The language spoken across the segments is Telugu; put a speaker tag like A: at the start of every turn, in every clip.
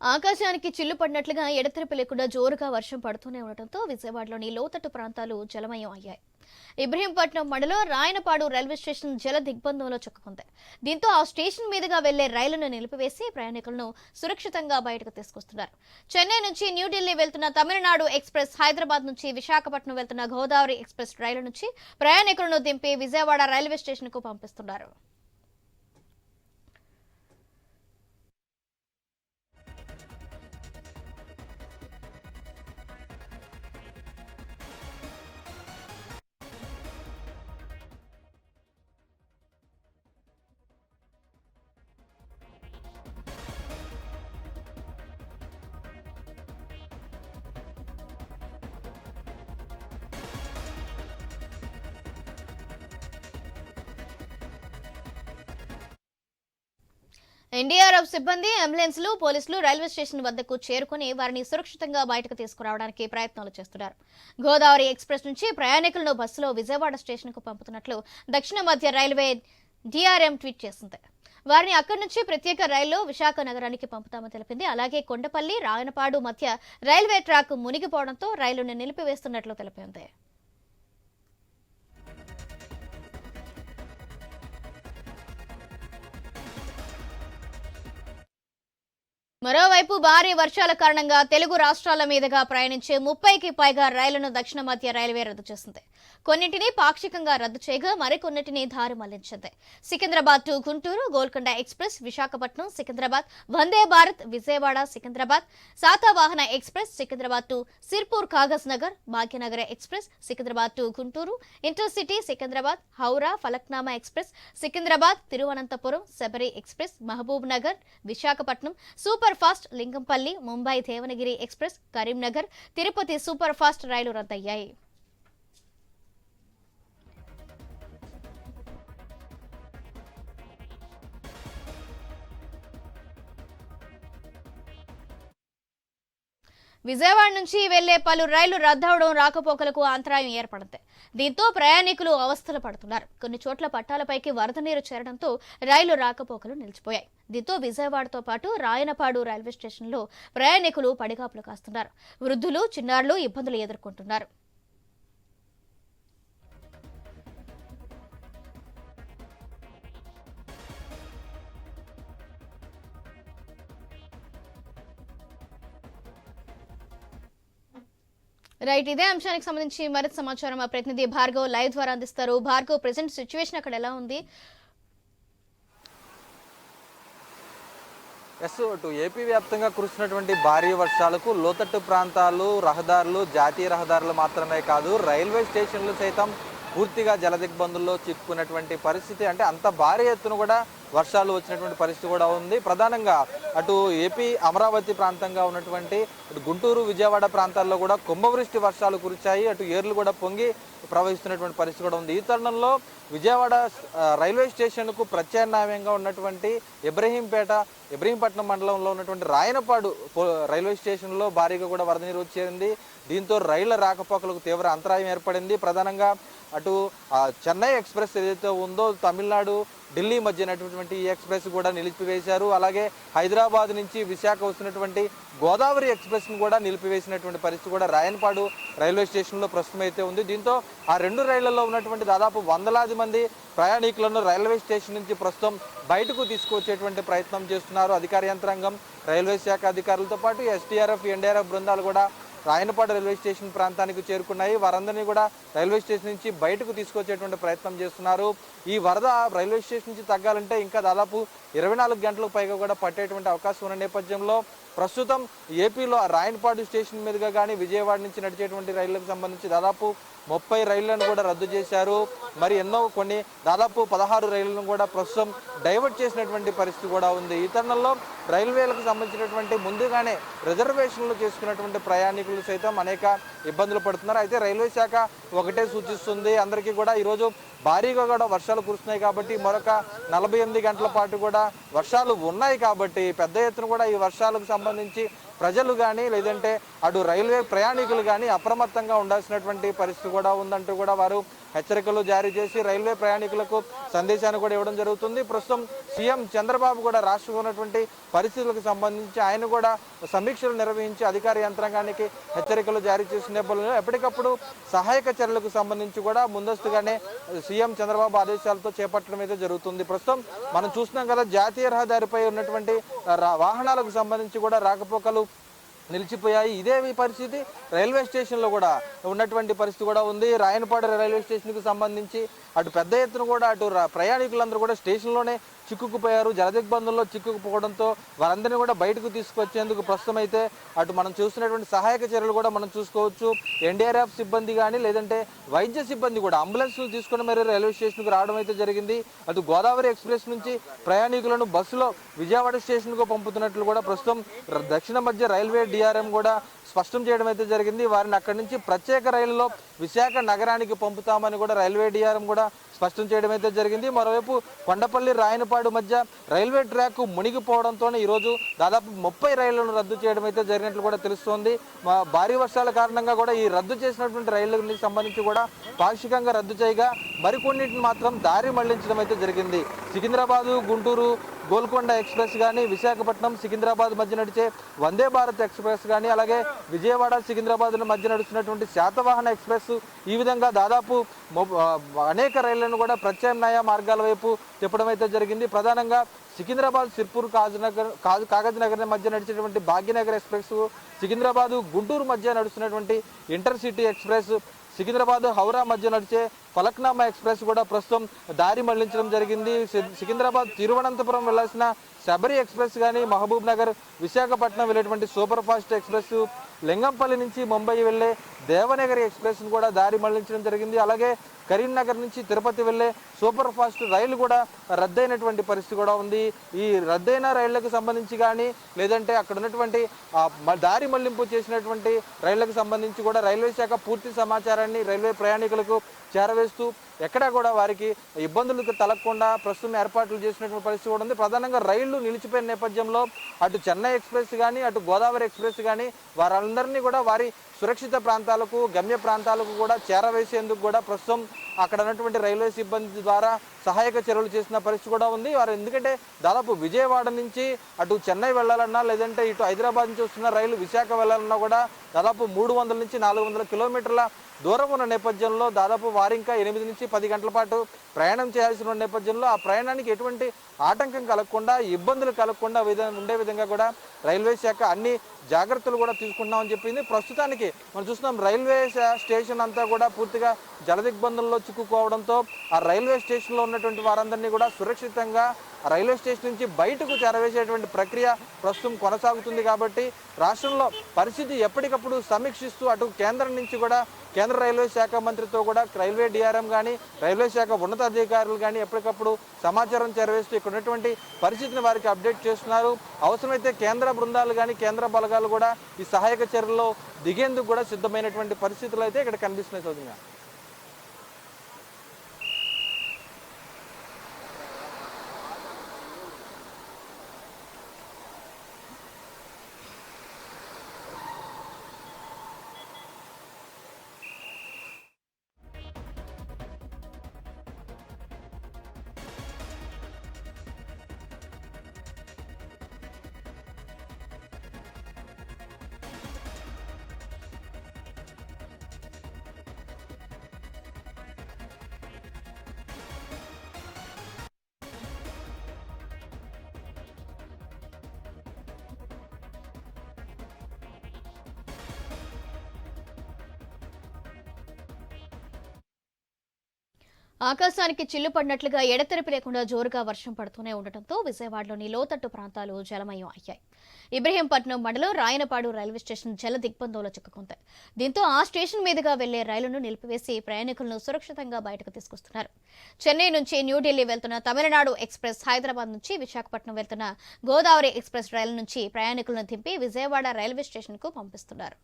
A: ఆకాశానికి చిల్లు పడినట్లుగా ఎడతెరిపి లేకుండా జోరుగా వర్షం పడుతూనే ఉండటంతో విజయవాడలోని లోతట్టు ప్రాంతాలు జలమయం అయ్యాయి. ఇబ్రహీంపట్నం మండలం రాయనపాడు రైల్వే స్టేషన్ జల దిగ్బంధంలో చిక్కుకుంది. దీంతో ఆ స్టేషన్ మీదుగా వెళ్ళే రైలును నిలిపివేసి ప్రయాణికులను సురక్షితంగా బయటకు తీసుకొస్తున్నారు. చెన్నై నుంచి న్యూఢిల్లీ వెళ్తున్న తమిళనాడు ఎక్స్ప్రెస్ హైదరాబాద్ నుంచి విశాఖపట్నం వెళ్తున్న గోదావరి ఎక్స్ప్రెస్ రైలు నుంచి ప్రయాణికులను దింపి విజయవాడ రైల్వే స్టేషన్కు పంపిస్తున్నారు. ఎన్డీఆర్ఎఫ్ సిబ్బంది అంబులెన్స్లు పోలీసులు రైల్వే స్టేషన్ వద్దకు చేరుకుని వారిని సురక్షితంగా బయటకు తీసుకురావడానికి ప్రయత్నాలు చేస్తున్నారు. గోదావరి ఎక్స్ప్రెస్ నుంచి ప్రయాణికులను బస్సులో విజయవాడ స్టేషన్కు పంపుతున్నట్లు దక్షిణ మధ్య రైల్వే డిఆర్ఎం ట్వీట్ చేసింది. వారిని అక్కడి నుంచి ప్రత్యేక రైల్లో విశాఖ నగరానికి పంపుతామని తెలిపింది. అలాగే కొండపల్లి రాయనపాడు మధ్య రైల్వే ట్రాక్ మునిగిపోవడంతో రైలును నిలిపివేస్తున్నట్లు తెలిపింది. మరోవైపు భారీ వర్షాల కారణంగా తెలుగు రాష్ట్రాల మీదుగా ప్రయాణించే ముప్పైకి పైగా రైళ్ళను దక్షిణ మధ్య రైల్వే రద్దు చేసింది. కొన్నింటిని పాక్షికంగా రద్దు చేయగా మరికొన్నింటిని దారి మళ్ళించింది. Secunderabad to Guntur Golconda express Visakhapatnam Secunderabad Vande Bharat Vijayawada Secunderabad Satavahana express Secunderabad to Sirpur Kagaznagar Bhagyanagar express Secunderabad to Guntur intercity Secunderabad Howrah Falaknuma express Secunderabad Thiruvananthapuram Sabari express Mahbubnagar Visakhapatnam superfast Lingampalli Mumbai Devanagiri express Karimnagar Tirupati superfast రైలు రద్దయ్యాయి. విజయవాడ నుంచి వెళ్ళే పలు రైళ్ళు రద్దవడం రాకపోకలకు అంతరాయం ఏర్పడింది. దీంతో ప్రయాణికులు అవస్థలు పడుతున్నారు. కొన్ని చోట్ల పట్టాలపైకి వరద నీరు చేరడంతో రైలు రాకపోకలు నిలిచిపోయాయి. దీంతో విజయవాడతో పాటు రాయనపాడు రైల్వే స్టేషన్లో ప్రయాణికులు పడిగాపులు కాస్తున్నారు. వృద్ధులు చిన్నారులు ఇబ్బందులు ఎదుర్కొంటున్నారు. రైట్ ఇదే అంశానికి సంబంధించి మరింత సమాచారం మా ప్రతినిధి భార్గవ్ లైవ్ ద్వారా అందిస్తారు. భార్గవ్ ప్రజెంట్ సిచ్యువేషన్ అక్కడ ఎలా ఉంది?
B: ఎస్ అటు ఏపీ వ్యాప్తంగా కురుస్తున్నటువంటి భారీ వర్షాలకు లోతట్టు ప్రాంతాలు రహదారులు జాతీయ రహదారులు మాత్రమే కాదు రైల్వే స్టేషన్లు సైతం పూర్తిగా జలదిగ్బంధుల్లో చిక్కుకున్నటువంటి పరిస్థితి. అంటే అంత భారీ ఎత్తున కూడా వర్షాలు వచ్చినటువంటి పరిస్థితి కూడా ఉంది. ప్రధానంగా అటు ఏపీ అమరావతి ప్రాంతంగా ఉన్నటువంటి అటు గుంటూరు విజయవాడ ప్రాంతాల్లో కూడా కుంభవృష్టి వర్షాలు కురిచాయి అటు ఏర్లు కూడా పొంగి ప్రవహిస్తున్నటువంటి పరిస్థితి కూడా ఉంది. ఈ తరుణంలో విజయవాడ రైల్వే స్టేషన్కు ప్రత్యామ్నాయంగా ఉన్నటువంటి ఇబ్రహీంపేట ఇబ్రహీంపట్నం మండలంలో ఉన్నటువంటి రాయనపాడు రైల్వే స్టేషన్లో భారీగా కూడా వరద నీరు వచ్చేరింది. దీంతో రైళ్ళ రాకపోకలకు తీవ్ర అంతరాయం ఏర్పడింది. ప్రధానంగా అటు చెన్నై ఎక్స్ప్రెస్ ఏదైతే ఉందో తమిళనాడు ఢిల్లీ మధ్య ఈ ఎక్స్ప్రెస్ కూడా నిలిపివేశారు. అలాగే హైదరాబాద్ నుంచి విశాఖ వస్తున్నటువంటి గోదావరి ఎక్స్ప్రెస్ను కూడా నిలిపివేసినటువంటి పరిస్థితి కూడా రాయనపాడు రైల్వే స్టేషన్లో ప్రస్తుతం అయితే ఉంది. దీంతో ఆ రెండు రైళ్ళలో ఉన్నటువంటి దాదాపు వందలాది మంది ప్రయాణికులను రైల్వే స్టేషన్ నుంచి ప్రస్తుతం బయటకు తీసుకువచ్చేటువంటి ప్రయత్నం చేస్తున్నారు అధికార యంత్రాంగం. రైల్వే శాఖ అధికారులతో పాటు ఎస్టీఆర్ఎఫ్ ఎన్డీఆర్ఎఫ్ బృందాలు కూడా రాయనపాడు రైల్వే స్టేషన్ ప్రాంతానికి చేరుకున్నాయి. వారందరినీ కూడా రైల్వే స్టేషన్ నుంచి బయటకు తీసుకొచ్చేటువంటి ప్రయత్నం చేస్తున్నారు. ఈ వరద రైల్వే స్టేషన్ నుంచి తగ్గాలంటే ఇంకా దాదాపు ఇరవై నాలుగు గంటలకు పైగా కూడా పట్టేటువంటి అవకాశం ఉన్న నేపథ్యంలో ప్రస్తుతం ఏపీలో రాయనపాడు స్టేషన్ మీదుగా కానీ విజయవాడ నుంచి నడిచేటువంటి రైళ్ళకు సంబంధించి దాదాపు ముప్పై రైళ్ళను కూడా రద్దు చేశారు. మరి ఎన్నో కొన్ని దాదాపు పదహారు రైళ్ళను కూడా ప్రస్తుతం డైవర్ట్ చేసినటువంటి పరిస్థితి కూడా ఉంది. ఈ తరుణంలో రైల్వేలకు సంబంధించినటువంటి ముందుగానే రిజర్వేషన్లు చేసుకున్నటువంటి ప్రయాణికులు సైతం అనేక ఇబ్బందులు పడుతున్నారు. అయితే రైల్వే శాఖ ఒకటే సూచిస్తుంది. అందరికీ కూడా ఈరోజు భారీగా కూడా వర్షాలు కురుస్తున్నాయి కాబట్టి మరొక నలభై ఎనిమిది గంటల పాటు కూడా వర్షాలు ఉన్నాయి కాబట్టి పెద్ద ఎత్తున కూడా ఈ వర్షాలకు సంబంధించి ప్రజలు కానీ లేదంటే అటు రైల్వే ప్రయాణికులు కానీ అప్రమత్తంగా ఉండాల్సినటువంటి పరిస్థితి కూడా ఉందంటూ కూడా వారు హెచ్చరికలు జారీ చేసి రైల్వే ప్రయాణికులకు సందేశాన్ని కూడా ఇవ్వడం జరుగుతుంది. ప్రస్తుతం సీఎం చంద్రబాబు కూడా రాష్ట్రంలో ఉన్నటువంటి పరిస్థితులకు సంబంధించి ఆయన కూడా సమీక్షలు నిర్వహించి అధికార యంత్రాంగానికి హెచ్చరికలు జారీ చేసిన నేపథ్యంలో ఎప్పటికప్పుడు సహాయక చర్యలకు సంబంధించి కూడా ముందస్తుగానే సీఎం చంద్రబాబు ఆదేశాలతో చేపట్టడం అయితే జరుగుతుంది. ప్రస్తుతం మనం చూస్తున్నాం కదా జాతీయ రహదారిపై ఉన్నటువంటి రా- వాహనాలకు సంబంధించి కూడా రాకపోకలు నిలిచిపోయాయి. ఇదే పరిస్థితి. రైల్వే స్టేషన్లో కూడా ఉన్నటువంటి పరిస్థితి కూడా ఉంది. రాయనపాడు రైల్వే స్టేషన్కు సంబంధించి అటు పెద్ద ఎత్తున కూడా అటు ప్రయాణికులందరూ కూడా స్టేషన్లోనే చిక్కుకుపోయారు. జలదిగ్బంధంలో చిక్కుకుపోవడంతో వారందరినీ కూడా బయటకు తీసుకొచ్చేందుకు ప్రస్తుతం అయితే అటు మనం చూస్తున్నటువంటి సహాయక చర్యలు కూడా మనం చూసుకోవచ్చు. ఎన్డీఆర్ఎఫ్ సిబ్బంది కానీ లేదంటే వైద్య సిబ్బంది కూడా అంబులెన్స్లు తీసుకుని మరి రైల్వే స్టేషన్కు రావడం అయితే జరిగింది. అటు గోదావరి ఎక్స్ప్రెస్ నుంచి ప్రయాణికులను బస్సులో విజయవాడ స్టేషన్కు పంపుతున్నట్లు కూడా ప్రస్తుతం దక్షిణ మధ్య రైల్వే డిఆర్ఎం కూడా స్పష్టం చేయడం అయితే జరిగింది. వారిని అక్కడి నుంచి ప్రత్యేక రైలులో విశాఖ నగరానికి పంపుతామని కూడా రైల్వే డిఆర్ఎం కూడా స్పష్టం చేయడం అయితే జరిగింది. మరోవైపు కొండపల్లి రాయనపాడు మధ్య రైల్వే ట్రాక్ మునిగిపోవడంతో ఈరోజు దాదాపు ముప్పై రైళ్ళను రద్దు చేయడం అయితే జరిగినట్లు కూడా తెలుస్తోంది. భారీ వర్షాల కారణంగా కూడా ఈ రద్దు చేసినటువంటి రైళ్ళకు సంబంధించి కూడా పాక్షికంగా రద్దు చేయగా మరికొన్నిటిని మాత్రం దారి మళ్ళించడం అయితే జరిగింది. సికింద్రాబాదు గుంటూరు గోల్కొండ ఎక్స్ప్రెస్ కానీ విశాఖపట్నం సికింద్రాబాద్ మధ్య నడిచే వందే భారత్ ఎక్స్ప్రెస్ కానీ అలాగే విజయవాడ సికింద్రాబాద్ మధ్య నడుస్తున్నటువంటి శాతవాహన ఎక్స్ప్రెస్ ఈ విధంగా దాదాపు అనేక రైళ్ళను కూడా ప్రత్యామ్నాయ మార్గాల వైపు తిప్పడం అయితే జరిగింది. ప్రధానంగా సికింద్రాబాద్ సిర్పూర్ కాజనగర్ కాజు కాగజ్ నగర్ మధ్య నడిచేటువంటి భాగ్యనగర్ ఎక్స్ప్రెస్ సికింద్రాబాద్ గుంటూరు మధ్య నడుస్తున్నటువంటి ఇంటర్సిటీ ఎక్స్ప్రెస్ సికింద్రాబాద్ హౌరా మధ్య నడిచే ఫలక్నామా ఎక్స్ప్రెస్ కూడా ప్రస్తుతం దారి మళ్ళించడం జరిగింది. సికింద్రాబాద్ తిరువనంతపురం వెళ్ళాల్సిన శబరి ఎక్స్ప్రెస్ కానీ మహబూబ్ నగర్ విశాఖపట్నం వెళ్ళేటువంటి సూపర్ ఫాస్ట్ ఎక్స్ప్రెస్ లింగంపల్లి నుంచి ముంబై వెళ్ళే దేవనగరి ఎక్స్ప్రెస్ కూడా దారి మళ్ళించడం జరిగింది. అలాగే కరీంనగర్ నుంచి తిరుపతి వెళ్ళే సూపర్ ఫాస్ట్ రైలు కూడా రద్దయినటువంటి పరిస్థితి కూడా ఉంది. ఈ రద్దయిన రైళ్ళకు సంబంధించి కానీ లేదంటే అక్కడ ఉన్నటువంటి దారి మళ్ళింపు చేసినటువంటి రైళ్ళకు సంబంధించి కూడా రైల్వే శాఖ పూర్తి సమాచారాన్ని రైల్వే ప్రయాణికులకు చేరవే చేరవేస్తూ ఎక్కడా కూడా వారికి ఇబ్బందులకు తలగకుండా ప్రస్తుతం ఏర్పాట్లు చేసినటువంటి పరిస్థితి కూడా ఉంది. ప్రధానంగా రైళ్ళు నిలిచిపోయిన నేపథ్యంలో అటు చెన్నై ఎక్స్ప్రెస్ కానీ అటు గోదావరి ఎక్స్ప్రెస్ కానీ వారందరినీ కూడా వారి సురక్షిత ప్రాంతాలకు గమ్య ప్రాంతాలకు కూడా చేరవేసేందుకు కూడా ప్రస్తుతం అక్కడ ఉన్నటువంటి రైల్వే సిబ్బంది ద్వారా సహాయక చర్యలు చేసిన పరిస్థితి కూడా ఉంది. వారు ఎందుకంటే దాదాపు విజయవాడ నుంచి అటు చెన్నై వెళ్ళాలన్నా లేదంటే ఇటు హైదరాబాద్ నుంచి వస్తున్న రైలు విశాఖ వెళ్ళాలన్నా కూడా దాదాపు మూడు వందల నుంచి నాలుగు వందల కిలోమీటర్ల దూరం ఉన్న నేపథ్యంలో దాదాపు వారు ఇంకా ఎనిమిది నుంచి పది గంటల పాటు ప్రయాణం చేయాల్సిన ఉన్న నేపథ్యంలో ఆ ప్రయాణానికి ఎటువంటి ఆటంకం కలగకుండా ఇబ్బందులు కలగకుండా ఉండే విధంగా కూడా రైల్వే శాఖ అన్ని జాగ్రత్తలు కూడా తీసుకుంటున్నామని చెప్పింది. ప్రస్తుతానికి మనం చూస్తున్నాం రైల్వే స్టేషన్ అంతా కూడా పూర్తిగా జలదిగ్బంధంలో చిక్కుకోవడంతో ఆ రైల్వే స్టేషన్లో ఉన్నటువంటి వారందరినీ కూడా సురక్షితంగా రైల్వే స్టేషన్ నుంచి బయటకు చేరవేసేటువంటి ప్రక్రియ ప్రస్తుతం కొనసాగుతుంది కాబట్టి రాష్ట్రంలో పరిస్థితి ఎప్పటికప్పుడు సమీక్షిస్తూ అటు కేంద్రం నుంచి కూడా కేంద్ర రైల్వే శాఖ మంత్రితో కూడా రైల్వే డిఆర్ఎం కానీ రైల్వే శాఖ ఉన్నతాధికారులు కానీ ఎప్పటికప్పుడు సమాచారం చేరవేస్తూ ఇక్కడ ఉన్నటువంటి పరిస్థితిని వారికి అప్డేట్ చేస్తున్నారు. అవసరమైతే కేంద్ర బృందాలు కానీ కేంద్ర బలగాలు కూడా ఈ సహాయక చర్యల్లో దిగేందుకు కూడా సిద్ధమైనటువంటి పరిస్థితులు అయితే ఇక్కడ కనిపిస్తున్నాయి సౌజన్య.
A: ఆకాశానికి చిల్లు పడినట్లుగా ఎడతెరిపి లేకుండా జోరుగా వర్షం పడుతూనే ఉండటంతో విజయవాడలోని లోతట్టు ప్రాంతాలు జలమయం అయ్యాయి. ఇబ్రహీంపట్నం మండలం రాయనపాడు రైల్వే స్టేషన్ జల దిగ్బంధంలో చిక్కుకుంది. దీంతో ఆ స్టేషన్ మీదుగా వెళ్ళే రైలును నిలిపివేసి ప్రయాణికులను సురక్షితంగా బయటకు తీసుకొస్తున్నారు. చెన్నై నుంచి న్యూఢిల్లీ వెళ్తున్న తమిళనాడు ఎక్స్ప్రెస్ హైదరాబాద్ నుంచి విశాఖపట్నం వెళ్తున్న గోదావరి ఎక్స్ప్రెస్ రైలు నుంచి ప్రయాణికులను దింపి విజయవాడ రైల్వే స్టేషన్కు పంపిస్తున్నారు.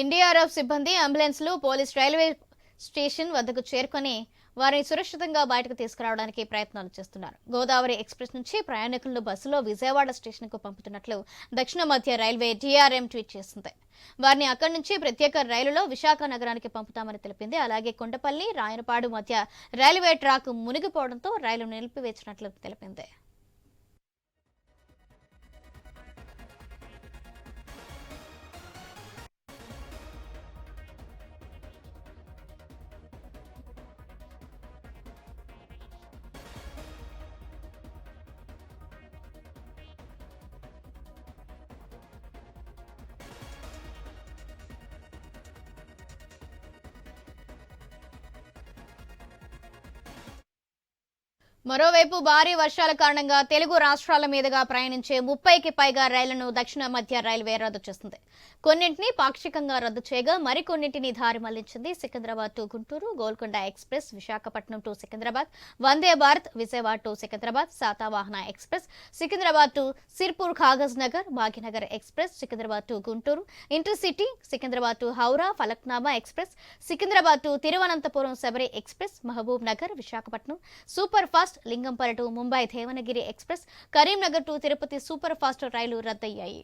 A: ఎన్డీఆర్ఎఫ్ సిబ్బంది అంబులెన్స్లు పోలీస్ రైల్వే స్టేషన్ వద్దకు చేరుకొని వారిని సురక్షితంగా బయటకు తీసుకురావడానికి ప్రయత్నాలు చేస్తున్నారు. గోదావరి ఎక్స్ప్రెస్ నుంచి ప్రయాణికులను బస్సులో విజయవాడ స్టేషన్కు పంపుతున్నట్లు దక్షిణ మధ్య రైల్వే డిఆర్ఎం ట్వీట్ చేసింది. వారిని అక్కడి నుంచి ప్రత్యేక రైలులో విశాఖ నగరానికి పంపుతామని తెలిపింది. అలాగే కొండపల్లి రాయనపాడు మధ్య రైల్వే ట్రాక్ మునిగిపోవడంతో రైలు నిలిపివేసినట్లు తెలిపింది. మరోవైపు భారీ వర్షాల కారణంగా తెలుగు రాష్ట్రాల మీదుగా ప్రయాణించే ముప్పైకి పైగా రైళ్ళను దక్షిణ మధ్య రైల్వే రద్దు చేస్తుంది. కొన్నింటిని పాక్షికంగా రద్దు చేయగా మరికొన్నింటిని దారి మళ్ళించింది Secunderabad to Guntur Golconda express Visakhapatnam to Secunderabad Vande Bharat Vijayawada to Secunderabad Satavahana express Secunderabad to Sirpur Kagaznagar Bhagyanagar express Secunderabad to Guntur intercity Secunderabad to Howrah Falaknuma express Secunderabad to Thiruvananthapuram Sabari express Mahbubnagar Visakhapatnam superfast Lingampalli to Mumbai Devanagiri express Karimnagar to Tirupati superfast రైలు రద్దయ్యాయి.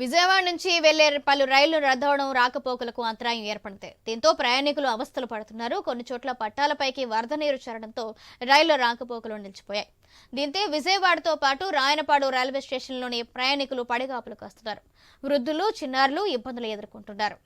A: విజయవాడ నుంచి వెళ్ళే పలు రైళ్ళు రద్దవడం రాకపోకలకు అంతరాయం ఏర్పడితే దీంతో ప్రయాణికులు అవస్థలు పడుతున్నారు. కొన్ని చోట్ల పట్టాలపైకి వరద నీరు చేరడంతో రైళ్ళ రాకపోకలు నిలిచిపోయాయి. దీంతో విజయవాడతో పాటు రాయనపాడు రైల్వే స్టేషన్లోని ప్రయాణికులు పడిగాపులు కాస్తున్నారు. వృద్ధులు చిన్నారులు ఇబ్బందులు ఎదుర్కొంటున్నారు.